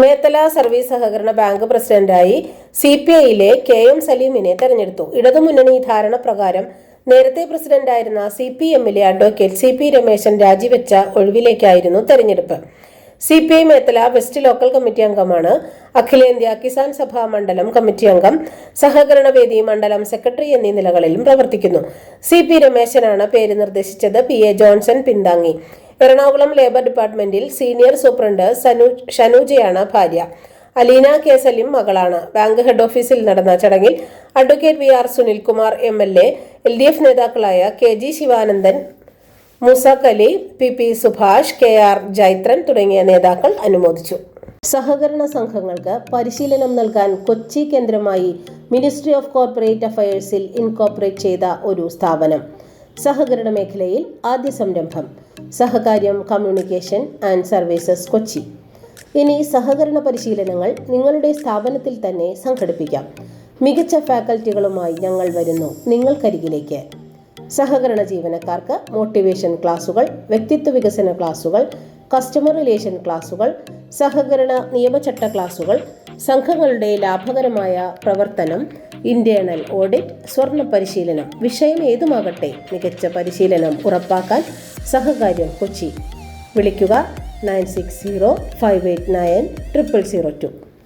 Methala service സഹകരണ bank പ്രസിഡന്റായി C P ഐയിലെ കെ എം സലീമിനെ തെരഞ്ഞെടുത്തു. ഇടതുമുന്നണി ധാരണ പ്രകാരം നേരത്തെ പ്രസിഡന്റായിരുന്ന സി പി എമ്മിലെ അഡ്വക്കേറ്റ് സി പി രമേശൻ രാജിവെച്ച ഒഴിവിലേക്കായിരുന്നു തെരഞ്ഞെടുപ്പ്. C P I Methala west local committee അംഗമാണ്. അഖിലേന്ത്യാ കിസാൻ സഭാ മണ്ഡലം കമ്മിറ്റി അംഗം. സഹകരണ വേദി മണ്ഡലം സെക്രട്ടറി എന്നീ നിലകളിലും പ്രവർത്തിക്കുന്നു. സി പി രമേശനാണ് പേര് നിർദ്ദേശിച്ചത്. പി എ ജോൺസൺ പിന്താങ്ങി. എറണാകുളം ലേബർ ഡിപ്പാർട്ട്മെന്റിൽ സീനിയർ സൂപ്രണ്ട് സനു ഷനൂജയാണ് ഭാര്യ. അലീന കെ സലിം മകളാണ്. ബാങ്ക് ഹെഡ് ഓഫീസിൽ നടന്ന ചടങ്ങിൽ advocate V R Sunilkumar M L A L D F നേതാക്കളായ K G Sivanandan Moosakh Ali P P Subhash K R Jaithran തുടങ്ങിയ നേതാക്കൾ അനുമോദിച്ചു. സഹകരണ സംഘങ്ങൾക്ക് പരിശീലനം നൽകാൻ കൊച്ചി കേന്ദ്രമായി മിനിസ്ട്രി ഓഫ് കോർപ്പറേറ്റ് അഫയേഴ്സിൽ ഇൻകോർപ്പറേറ്റ് ചെയ്ത ഒരു സ്ഥാപനം. സഹകരണ മേഖലയിൽ ആദ്യ സംരംഭം. Sahakaryam communication and services Kochi. ഇനി സഹകരണ പരിശീലനങ്ങൾ നിങ്ങളുടെ സ്ഥാപനത്തിൽ തന്നെ സംഘടിപ്പിക്കാം. മികച്ച ഫാക്കൽറ്റികളുമായി ഞങ്ങൾ വരുന്നു നിങ്ങൾക്കരികിലേക്ക്. സഹകരണ ജീവനക്കാർക്ക് മോട്ടിവേഷൻ ക്ലാസുകൾ വ്യക്തിത്വ വികസന ക്ലാസുകൾ കസ്റ്റമർ റിലേഷൻ ക്ലാസുകൾ സഹകരണ നിയമചട്ട ക്ലാസുകൾ സംഘങ്ങളുടെ ലാഭകരമായ പ്രവർത്തനം ഇന്റേണൽ ഓഡിറ്റ് സ്വർണ പരിശീലനം വിഷയം ഏതുമാകട്ടെ മികച്ച പരിശീലനം ഉറപ്പാക്കാൻ സഹകാര്യം കൊച്ചി. വിളിക്കുക nine six zero five eight nine triple zero two.